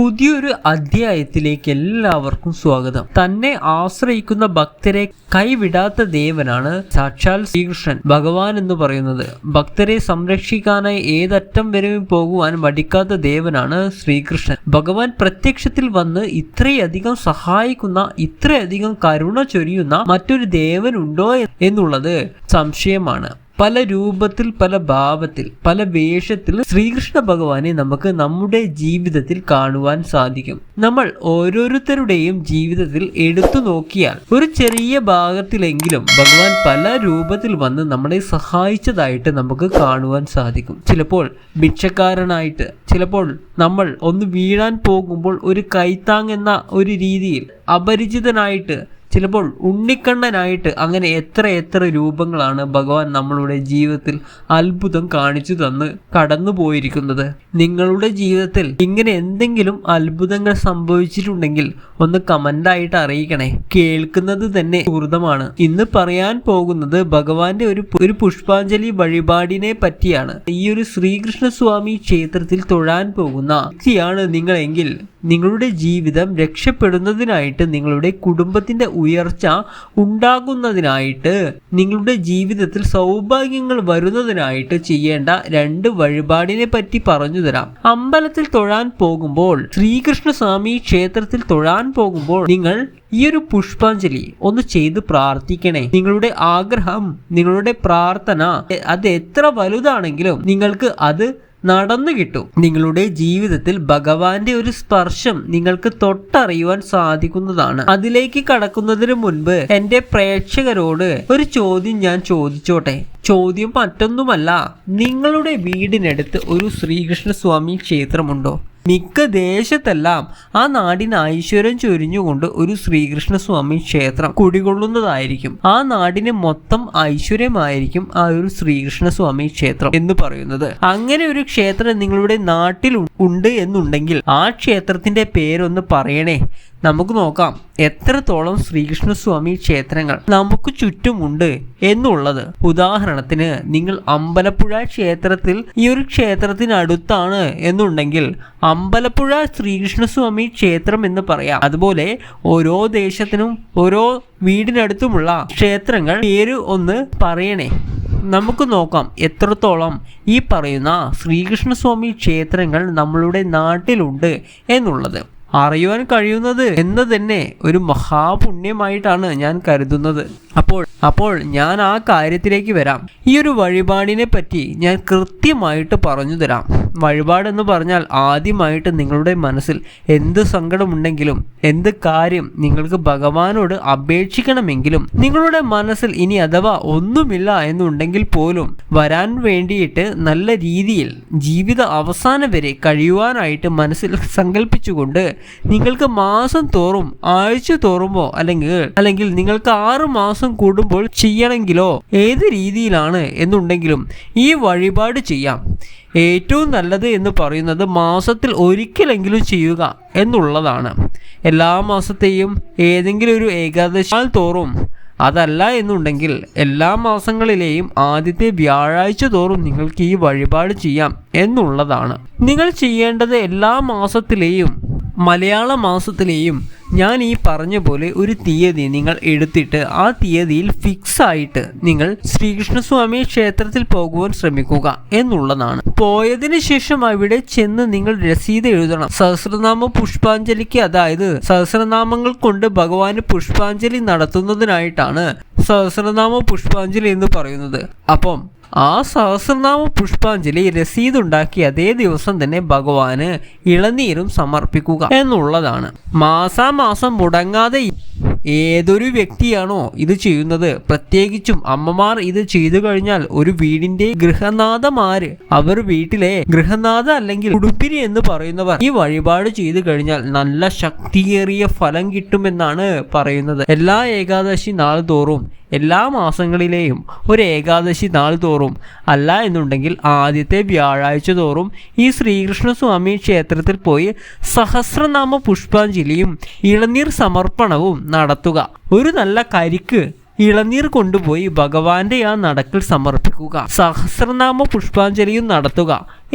പുതിയൊരു അധ്യായത്തിലേക്ക് എല്ലാവർക്കും സ്വാഗതം. തന്നെ ആശ്രയിക്കുന്ന ഭക്തരെ കൈവിടാത്ത ദേവനാണ് സാക്ഷാൽ ശ്രീകൃഷ്ണൻ. ഭഗവാൻ എന്ന് പറയുന്നത് ഭക്തരെ സംരക്ഷിക്കാനായി ഏതറ്റം വരെയും പോകുവാൻ മടിക്കാത്ത ദേവനാണ് ശ്രീകൃഷ്ണൻ. ഭഗവാൻ പ്രത്യക്ഷത്തിൽ വന്ന് ഇത്രയധികം സഹായിക്കുന്ന ഇത്രയധികം കരുണ ചൊരിയുന്ന മറ്റൊരു ദേവനുണ്ടോ എന്നുള്ളത് സംശയമാണ്. പല രൂപത്തിൽ പല ഭാവത്തിൽ പല വേഷത്തിൽ ശ്രീകൃഷ്ണ ഭഗവാനെ നമുക്ക് നമ്മുടെ ജീവിതത്തിൽ കാണുവാൻ സാധിക്കും. നമ്മൾ ഓരോരുത്തരുടെയും ജീവിതത്തിൽ എടുത്തു നോക്കിയാൽ ഒരു ചെറിയ ഭാഗത്തിലെങ്കിലും ഭഗവാൻ പല രൂപത്തിൽ വന്ന് നമ്മളെ സഹായിച്ചതായിട്ട് നമുക്ക് കാണുവാൻ സാധിക്കും. ചിലപ്പോൾ ഭിക്ഷക്കാരനായിട്ട് ചിലപ്പോൾ നമ്മൾ ഒന്ന് വീഴാൻ പോകുമ്പോൾ ഒരു കൈത്താങ് എന്ന ഒരു രീതിയിൽ അപരിചിതനായിട്ട് ചിലപ്പോൾ ഉണ്ണിക്കണ്ണനായിട്ട് അങ്ങനെ എത്ര എത്ര രൂപങ്ങളാണ് ഭഗവാൻ നമ്മളുടെ ജീവിതത്തിൽ അത്ഭുതം കാണിച്ചു തന്ന് കടന്നു പോയിരിക്കുന്നത്. നിങ്ങളുടെ ജീവിതത്തിൽ ഇങ്ങനെ എന്തെങ്കിലും അത്ഭുതങ്ങൾ സംഭവിച്ചിട്ടുണ്ടെങ്കിൽ ഒന്ന് കമന്റായിട്ട് അറിയിക്കണേ. കേൾക്കുന്നത് തന്നെ സുഹൃതമാണ് ഇന്ന് പറയാൻ പോകുന്നത് ഭഗവാന്റെ ഒരു ഒരു പുഷ്പാഞ്ജലി വഴിപാടിനെ പറ്റിയാണ്. ഈ ഒരു ശ്രീകൃഷ്ണ സ്വാമി ക്ഷേത്രത്തിൽ തൊഴാൻ പോകുന്ന വ്യക്തിയാണ് നിങ്ങളെങ്കിൽ നിങ്ങളുടെ ജീവിതം രക്ഷപ്പെടുന്നതിനായിട്ട് നിങ്ങളുടെ കുടുംബത്തിന്റെ ഉയർച്ച ഉണ്ടാകുന്നതിനായിട്ട് നിങ്ങളുടെ ജീവിതത്തിൽ സൗഭാഗ്യങ്ങൾ വരുന്നതിനായിട്ട് ചെയ്യേണ്ട രണ്ട് വഴിപാടിനെ പറ്റി പറഞ്ഞു തരാം. അമ്പലത്തിൽ തൊഴാൻ പോകുമ്പോൾ ശ്രീകൃഷ്ണ സ്വാമി ക്ഷേത്രത്തിൽ തൊഴാൻ പോകുമ്പോൾ നിങ്ങൾ ഈ ഒരു പുഷ്പാഞ്ജലി ഒന്ന് ചെയ്ത് പ്രാർത്ഥിക്കണേ. നിങ്ങളുടെ ആഗ്രഹം നിങ്ങളുടെ പ്രാർത്ഥന അത് എത്ര വലുതാണെങ്കിലും നിങ്ങൾക്ക് അത് നടന്നു കിട്ടും. നിങ്ങളുടെ ജീവിതത്തിൽ ഭഗവാന്റെ ഒരു സ്പർശം നിങ്ങൾക്ക് തൊട്ടറിയുവാൻ സാധിക്കുന്നതാണ്. അതിലേക്ക് കടക്കുന്നതിന് മുൻപ് എന്റെ പ്രേക്ഷകരോട് ഒരു ചോദ്യം ഞാൻ ചോദിച്ചോട്ടെ? ചോദ്യം മറ്റൊന്നുമല്ല. നിങ്ങളുടെ വീടിനടുത്ത് ഒരു ശ്രീകൃഷ്ണസ്വാമി ക്ഷേത്രമുണ്ടോ? മിക്ക ദേശത്തെല്ലാം ആ നാടിന് ഐശ്വര്യം ചൊരിഞ്ഞുകൊണ്ട് ഒരു ശ്രീകൃഷ്ണസ്വാമി ക്ഷേത്രം കുടികൊള്ളുന്നതായിരിക്കും. ആ നാടിന് മൊത്തം ഐശ്വര്യമായിരിക്കും ആ ഒരു ശ്രീകൃഷ്ണസ്വാമി ക്ഷേത്രം എന്ന് പറയുന്നത്. അങ്ങനെ ഒരു ക്ഷേത്രം നിങ്ങളുടെ നാട്ടിൽ ഉണ്ട് എന്നുണ്ടെങ്കിൽ ആ ക്ഷേത്രത്തിന്റെ പേരൊന്ന് പറയണേ. നമുക്ക് നോക്കാം. എത്രത്തോളം ശ്രീകൃഷ്ണസ്വാമി ക്ഷേത്രങ്ങൾ നമുക്ക് ചുറ്റുമുണ്ട് എന്നുള്ളത്. ഉദാഹരണത്തിന് നിങ്ങൾ അമ്പലപ്പുഴ ക്ഷേത്രത്തിൽ ഈ ഒരു ക്ഷേത്രത്തിനടുത്താണ് എന്നുണ്ടെങ്കിൽ അമ്പലപ്പുഴ ശ്രീകൃഷ്ണസ്വാമി ക്ഷേത്രം എന്ന് പറയാം. അതുപോലെ ഓരോ ദേശത്തിനും ഓരോ വീടിനടുത്തുമുള്ള ക്ഷേത്രങ്ങൾ പേര് ഒന്ന് പറയണേ. നമുക്ക് നോക്കാം. എത്രത്തോളം ഈ പറയുന്ന ശ്രീകൃഷ്ണസ്വാമി ക്ഷേത്രങ്ങൾ നമ്മളുടെ നാട്ടിലുണ്ട് എന്നുള്ളത്. അറിയുവാൻ കഴിയുന്നത് എന്ന് തന്നെ ഒരു മഹാപുണ്യമായിട്ടാണ് ഞാൻ കരുതുന്നത്. അപ്പോൾ അപ്പോൾ ഞാൻ ആ കാര്യത്തിലേക്ക് വരാം. ഈ ഒരു വഴിപാടിനെ പറ്റി ഞാൻ കൃത്യമായിട്ട് പറഞ്ഞു തരാം. വഴിപാടെന്ന് പറഞ്ഞാൽ ആദ്യമായിട്ട് നിങ്ങളുടെ മനസ്സിൽ എന്ത് സങ്കടമുണ്ടെങ്കിലും എന്ത് കാര്യം നിങ്ങൾക്ക് ഭഗവാനോട് അപേക്ഷിക്കണമെങ്കിലും നിങ്ങളുടെ മനസ്സിൽ ഇനി അഥവാ ഒന്നുമില്ല എന്നുണ്ടെങ്കിൽ പോലും വരാൻ വേണ്ടിയിട്ട് നല്ല രീതിയിൽ ജീവിത അവസാനം വരെ കഴിയുവാനായിട്ട് മനസ്സിൽ സങ്കല്പിച്ചുകൊണ്ട് നിങ്ങൾക്ക് മാസം തോറും ആഴ്ച തോറുമോ അല്ലെങ്കിൽ അല്ലെങ്കിൽ നിങ്ങൾക്ക് ആറ് മാസം കൂടുമ്പോൾ ചെയ്യണമെങ്കിലോ ഏത് രീതിയിലാണ് എന്നുണ്ടെങ്കിലും ഈ വഴിപാട് ചെയ്യാം. ഏറ്റവും നല്ലത് എന്ന് പറയുന്നത് മാസത്തിൽ ഒരിക്കലെങ്കിലും ചെയ്യുക എന്നുള്ളതാണ്. എല്ലാ മാസത്തെയും ഏതെങ്കിലും ഒരു ഏകാദശാൽ തോറും അതല്ല എന്നുണ്ടെങ്കിൽ എല്ലാ മാസങ്ങളിലെയും ആദ്യത്തെ വ്യാഴാഴ്ച തോറും നിങ്ങൾക്ക് ഈ വഴിപാട് ചെയ്യാം എന്നുള്ളതാണ്. നിങ്ങൾ ചെയ്യേണ്ടത് എല്ലാ മാസത്തിലെയും മലയാള മാസത്തിലെയും ഞാൻ ഈ പറഞ്ഞ പോലെ ഒരു തീയതി നിങ്ങൾ എടുത്തിട്ട് ആ തീയതിയിൽ ഫിക്സ് ആയിട്ട് നിങ്ങൾ ശ്രീകൃഷ്ണസ്വാമി ക്ഷേത്രത്തിൽ പോകുവാൻ ശ്രമിക്കുക എന്നുള്ളതാണ്. പോയതിന് ശേഷം അവിടെ ചെന്ന് നിങ്ങൾ രസീത് എഴുതണം. സഹസ്രനാമ പുഷ്പാഞ്ജലിക്ക് അതായത് സഹസ്രനാമങ്ങൾ കൊണ്ട് ഭഗവാന് പുഷ്പാഞ്ജലി നടത്തുന്നതിനായിട്ടാണ് സഹസ്രനാമ പുഷ്പാഞ്ജലി എന്ന് പറയുന്നത്. അപ്പം ആ സഹസ്രനാമ പുഷ്പാഞ്ജലി രസീതുണ്ടാക്കി അതേ ദിവസം തന്നെ ഭഗവാന് ഇളനീരും സമർപ്പിക്കുക എന്നുള്ളതാണ്. മാസാമാസം മുടങ്ങാതെ ഏതൊരു വ്യക്തിയാണോ ഇത് ചെയ്യുന്നത്? പ്രത്യേകിച്ചും അമ്മമാർ ഇത് ചെയ്തു കഴിഞ്ഞാൽ ഒരു വീടിന്റെ ഗൃഹനാഥമാര് അവർ വീട്ടിലെ ഗൃഹനാഥ അല്ലെങ്കിൽ ഉടുപ്പിരി എന്ന് പറയുന്നവർ ഈ വഴിപാട് ചെയ്തു കഴിഞ്ഞാൽ നല്ല ശക്തിയേറിയ ഫലം കിട്ടുമെന്നാണ് പറയുന്നത്. എല്ലാ ഏകാദശി നാൾ തോറും എല്ലാ മാസങ്ങളിലെയും ഒരു ഏകാദശി നാൾ തോറും അല്ല എന്നുണ്ടെങ്കിൽ ആദ്യത്തെ വ്യാഴാഴ്ച തോറും ഈ ശ്രീകൃഷ്ണസ്വാമി ക്ഷേത്രത്തിൽ പോയി സഹസ്രനാമ പുഷ്പാഞ്ജലിയും ഇളനീർ സമർപ്പണവും നടത്തുക. ഒരു നല്ല കരിക്ക് ഇളനീർ കൊണ്ടുപോയി ഭഗവാന്റെ ആ നടക്കിൽ സമർപ്പിക്കുക. സഹസ്രനാമ പുഷ്പാഞ്ജലിയും നടത്തുക.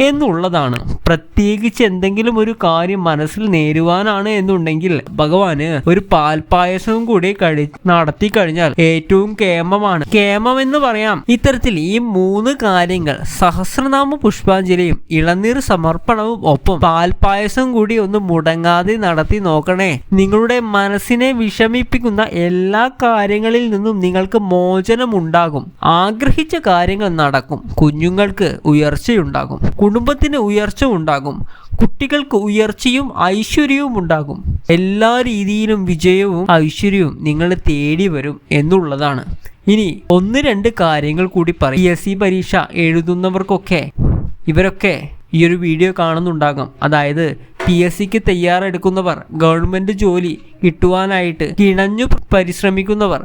എന്നുള്ളതാണ്. പ്രത്യേകിച്ച് എന്തെങ്കിലും ഒരു കാര്യം മനസ്സിൽ നേരുവാനാണ് എന്നുണ്ടെങ്കിൽ ഭഗവാന് ഒരു പാൽപായസവും കൂടി കഴി നടത്തി കഴിഞ്ഞാൽ ഏറ്റവും കേമമാണ്. കേമം എന്ന് പറയാം. ഇത്തരത്തിൽ ഈ മൂന്ന് കാര്യങ്ങൾ സഹസ്രനാമ പുഷ്പാഞ്ജലിയും ഇളനീർ സമർപ്പണവും ഒപ്പം പാൽപായസം കൂടി ഒന്ന് മുടങ്ങാതെ നടത്തി നോക്കണേ. നിങ്ങളുടെ മനസ്സിനെ വിഷമിപ്പിക്കുന്ന എല്ലാ കാര്യങ്ങളിൽ നിന്നും നിങ്ങൾക്ക് മോചനമുണ്ടാകും. ആഗ്രഹിച്ച കാര്യങ്ങൾ നടക്കും. കുഞ്ഞുങ്ങൾക്ക് ഉയർച്ചയുണ്ടാകും. കുടുംബത്തിന് ഉയർച്ച ഉണ്ടാകും. കുട്ടികൾക്ക് ഉയർച്ചയും ഐശ്വര്യവും ഉണ്ടാകും. എല്ലാ രീതിയിലും വിജയവും ഐശ്വര്യവും നിങ്ങളെ തേടി വരും എന്നുള്ളതാണ്. ഇനി ഒന്ന് രണ്ട് കാര്യങ്ങൾ കൂടി പറയും. എസ് സി പരീക്ഷ എഴുതുന്നവർക്കൊക്കെ. ഇവരൊക്കെ ഈ ഒരു വീഡിയോ കാണുന്നുണ്ടാകും. അതായത് പി എസ് സിക്ക് തയ്യാറെടുക്കുന്നവർ ഗവൺമെന്റ് ജോലി കിട്ടുവാനായിട്ട് കിണഞ്ഞു പരിശ്രമിക്കുന്നവർ.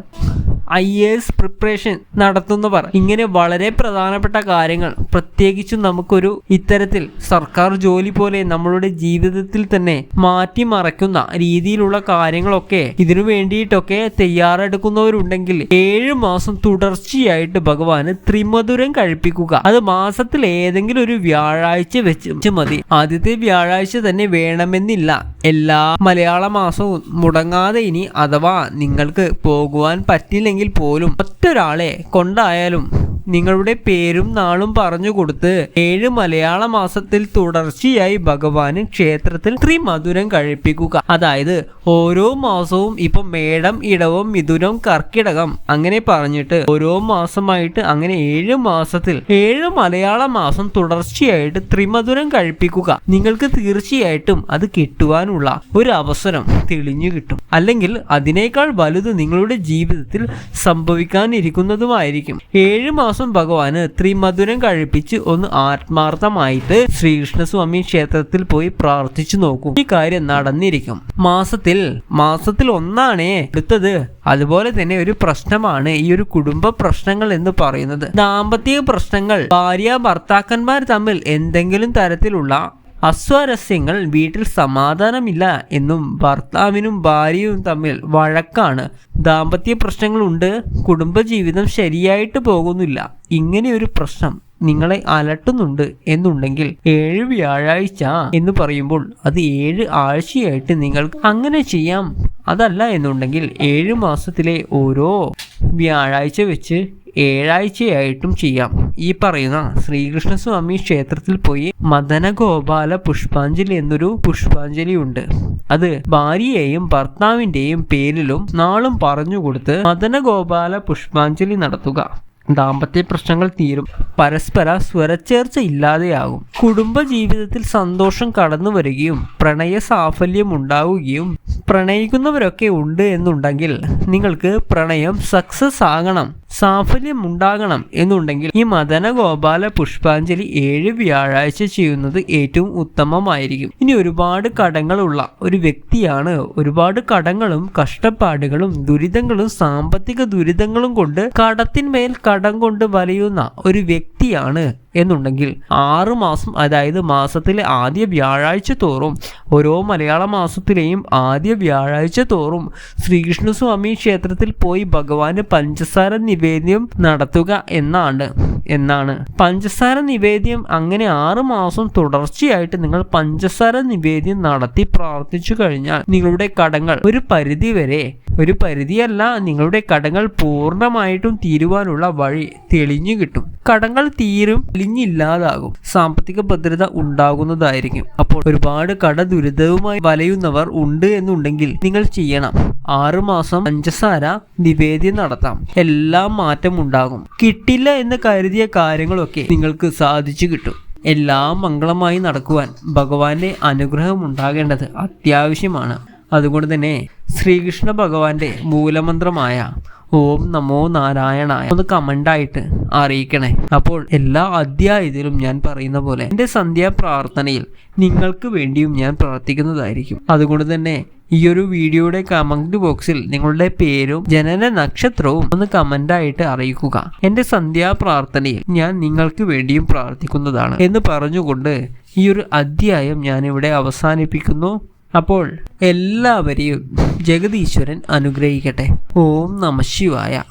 ഐ എ എസ് പ്രിപ്പറേഷൻ നടത്തുന്നവർ. ഇങ്ങനെ വളരെ പ്രധാനപ്പെട്ട കാര്യങ്ങൾ. പ്രത്യേകിച്ചും നമുക്കൊരു ഇത്തരത്തിൽ സർക്കാർ ജോലി പോലെ നമ്മളുടെ ജീവിതത്തിൽ തന്നെ മാറ്റിമറയ്ക്കുന്ന രീതിയിലുള്ള കാര്യങ്ങളൊക്കെ ഇതിനു വേണ്ടിയിട്ടൊക്കെ തയ്യാറെടുക്കുന്നവരുണ്ടെങ്കിൽ ഏഴ് മാസം തുടർച്ചയായിട്ട് ഭഗവാന് ത്രിമധുരം കഴിപ്പിക്കുക. അത് മാസത്തിൽ ഏതെങ്കിലും ഒരു വ്യാഴാഴ്ച വെച്ച് മതി. ആദ്യത്തെ വ്യാഴാഴ്ച തന്നെ വേണമെന്നില്ല. എല്ലാ മലയാള മാസവും മുടങ്ങാതെ ഇനി അഥവാ നിങ്ങൾക്ക് പോകുവാൻ പറ്റില്ലെങ്കിൽ പോലും ഒറ്റൊരാളെ കൊണ്ടായാലും നിങ്ങളുടെ പേരും നാളും പറഞ്ഞു കൊടുത്ത് ഏഴ് മലയാള മാസത്തിൽ തുടർച്ചയായി ഭഗവാന് ക്ഷേത്രത്തിൽ ത്രിമധുരം കഴിപ്പിക്കുക. അതായത് ഓരോ മാസവും ഇപ്പൊ മേടം ഇടവും മിഥുനം കർക്കിടകം അങ്ങനെ പറഞ്ഞിട്ട് ഓരോ മാസമായിട്ട് അങ്ങനെ ഏഴ് മാസത്തിൽ ഏഴ് മലയാള മാസം തുടർച്ചയായിട്ട് ത്രിമധുരം കഴിപ്പിക്കുക. നിങ്ങൾക്ക് തീർച്ചയായിട്ടും അത് കിട്ടുവാനുള്ള ഒരു അവസരം തെളിഞ്ഞു കിട്ടും. അല്ലെങ്കിൽ അതിനേക്കാൾ വലുത് നിങ്ങളുടെ ജീവിതത്തിൽ സംഭവിക്കാനിരിക്കുന്നതുമായിരിക്കും. ഏഴ് മാസം ഭഗവാന് ത്രിമധുരം കഴിപ്പിച്ച് ഒന്ന് ആത്മാർത്ഥമായിട്ട് ശ്രീകൃഷ്ണസ്വാമി ക്ഷേത്രത്തിൽ പോയി പ്രാർത്ഥിച്ചു നോക്കും. ഈ കാര്യം നടന്നിരിക്കും. മാസത്തിൽ മാസത്തിൽ ഒന്നാണേ എടുത്തത്. അതുപോലെ തന്നെ ഒരു പ്രശ്നമാണ് ഈ ഒരു കുടുംബ പ്രശ്നങ്ങൾ എന്ന് പറയുന്നത്. ദാമ്പത്യ പ്രശ്നങ്ങൾ ഭാര്യ ഭർത്താക്കന്മാർ തമ്മിൽ എന്തെങ്കിലും തരത്തിലുള്ള അസ്വാരസ്യങ്ങൾ വീട്ടിൽ സമാധാനമില്ല എന്നും ഭർത്താവിനും ഭാര്യയും തമ്മിൽ വഴക്കാണ്. ദാമ്പത്യ പ്രശ്നങ്ങളുണ്ട്. കുടുംബജീവിതം ശരിയായിട്ട് പോകുന്നില്ല. ഇങ്ങനെയൊരു പ്രശ്നം നിങ്ങളെ അലട്ടുന്നുണ്ട് എന്നുണ്ടെങ്കിൽ ഏഴ് വ്യാഴാഴ്ച എന്ന് പറയുമ്പോൾ അത് ഏഴ് ആഴ്ചയായിട്ട് നിങ്ങൾക്ക് അങ്ങനെ ചെയ്യാം. അതല്ല എന്നുണ്ടെങ്കിൽ ഏഴ് മാസത്തിലെ ഓരോ വ്യാഴാഴ്ച വെച്ച് ഏഴാഴ്ചയായിട്ടും ചെയ്യാം. ഈ പറയുന്ന ശ്രീകൃഷ്ണസ്വാമി ക്ഷേത്രത്തിൽ പോയി മദനഗോപാല പുഷ്പാഞ്ജലി എന്നൊരു പുഷ്പാഞ്ജലി ഉണ്ട്. അത് ഭാര്യയെയും ഭർത്താവിന്റെയും പേരിലും നാളും പറഞ്ഞു കൊടുത്ത് മദനഗോപാല പുഷ്പാഞ്ജലി നടത്തുക. ദാമ്പത്യ പ്രശ്നങ്ങൾ തീരും. പരസ്പര സ്വരച്ചേർച്ച ഇല്ലാതെയാകും. കുടുംബ ജീവിതത്തിൽ സന്തോഷം കടന്നു വരികയും പ്രണയ സാഫല്യം ഉണ്ടാവുകയും പ്രണയിക്കുന്നവരൊക്കെ ഉണ്ട് എന്നുണ്ടെങ്കിൽ നിങ്ങൾക്ക് പ്രണയം സക്സസ് ആകണം. സാഫല്യം ഉണ്ടാകണം എന്നുണ്ടെങ്കിൽ ഈ മദന ഗോപാല പുഷ്പാഞ്ജലി ഏഴ് വ്യാഴാഴ്ച ചെയ്യുന്നത് ഏറ്റവും ഉത്തമമായിരിക്കും. ഇനി ഒരുപാട് കടങ്ങളുള്ള ഒരു വ്യക്തിയാണ്. ഒരുപാട് കടങ്ങളും കഷ്ടപ്പാടുകളും ദുരിതങ്ങളും സാമ്പത്തിക ദുരിതങ്ങളും കൊണ്ട് കടത്തിന്മേൽ കടം കൊണ്ട് വലയുന്ന ഒരു വ്യക്തിയാണ് എന്നുണ്ടെങ്കിൽ ആറ് മാസം അതായത് മാസത്തിലെ ആദ്യ വ്യാഴാഴ്ച തോറും ഓരോ മലയാള മാസത്തിലെയും ആദ്യ വ്യാഴാഴ്ച തോറും ശ്രീകൃഷ്ണസ്വാമി ക്ഷേത്രത്തിൽ പോയി ഭഗവാന് പഞ്ചസാര നിവേദ്യം നടത്തുക എന്നാണ്. എന്നാണ്. പഞ്ചസാര നിവേദ്യം അങ്ങനെ ആറ് മാസം തുടർച്ചയായിട്ട് നിങ്ങൾ പഞ്ചസാര നിവേദ്യം നടത്തി പ്രാർത്ഥിച്ചു കഴിഞ്ഞാൽ നിങ്ങളുടെ കടങ്ങൾ ഒരു പരിധി വരെ ഒരു പരിധിയല്ല നിങ്ങളുടെ കടങ്ങൾ പൂർണമായിട്ടും തീരുവാനുള്ള വഴി തെളിഞ്ഞു കിട്ടും. കടങ്ങൾ തീരും തെളിഞ്ഞില്ലാതാകും. സാമ്പത്തിക ഭദ്രത ഉണ്ടാകുന്നതായിരിക്കും. അപ്പോൾ ഒരുപാട് കട ദുരിതവുമായി വലയുന്നവർ ഉണ്ട് എന്നുണ്ടെങ്കിൽ നിങ്ങൾ ചെയ്യണം. ആറുമാസം പഞ്ചസാര നിവേദ്യം നടത്താം. എല്ലാം മാറ്റം ഉണ്ടാകും. കിട്ടില്ല എന്ന് കരുതിയ കാര്യങ്ങളൊക്കെ നിങ്ങൾക്ക് സാധിച്ചു കിട്ടും. എല്ലാം മംഗളമായി നടക്കുവാൻ ഭഗവാന്റെ അനുഗ്രഹം ഉണ്ടാകേണ്ടത് അത്യാവശ്യമാണ്. അതുകൊണ്ട് തന്നെ ശ്രീകൃഷ്ണ ഭഗവാന്റെ മൂലമന്ത്രമായ ഓം നമോ നാരായണായ ഒന്ന് കമന്റായിട്ട് അറിയിക്കണേ. അപ്പോൾ എല്ലാ അധ്യായത്തിലും ഞാൻ പറയുന്ന പോലെ എന്റെ സന്ധ്യാ പ്രാർത്ഥനയിൽ നിങ്ങൾക്ക് വേണ്ടിയും ഞാൻ പ്രാർത്ഥിക്കുന്നതായിരിക്കും. അതുകൊണ്ട് തന്നെ ഈ ഒരു വീഡിയോയുടെ കമന്റ് ബോക്സിൽ നിങ്ങളുടെ പേരും ജനന നക്ഷത്രവും ഒന്ന് കമന്റായിട്ട് അറിയിക്കുക. എന്റെ സന്ധ്യാ പ്രാർത്ഥനയിൽ ഞാൻ നിങ്ങൾക്ക് വേണ്ടിയും പ്രാർത്ഥിക്കുന്നതാണ്. എന്ന് പറഞ്ഞുകൊണ്ട് ഈ ഒരു അധ്യായം ഞാനിവിടെ അവസാനിപ്പിക്കുന്നു. അപ്പോൾ എല്ലാവരെയും ജഗതീശ്വരൻ അനുഗ്രഹിക്കട്ടെ. ഓം നമ ശിവായ.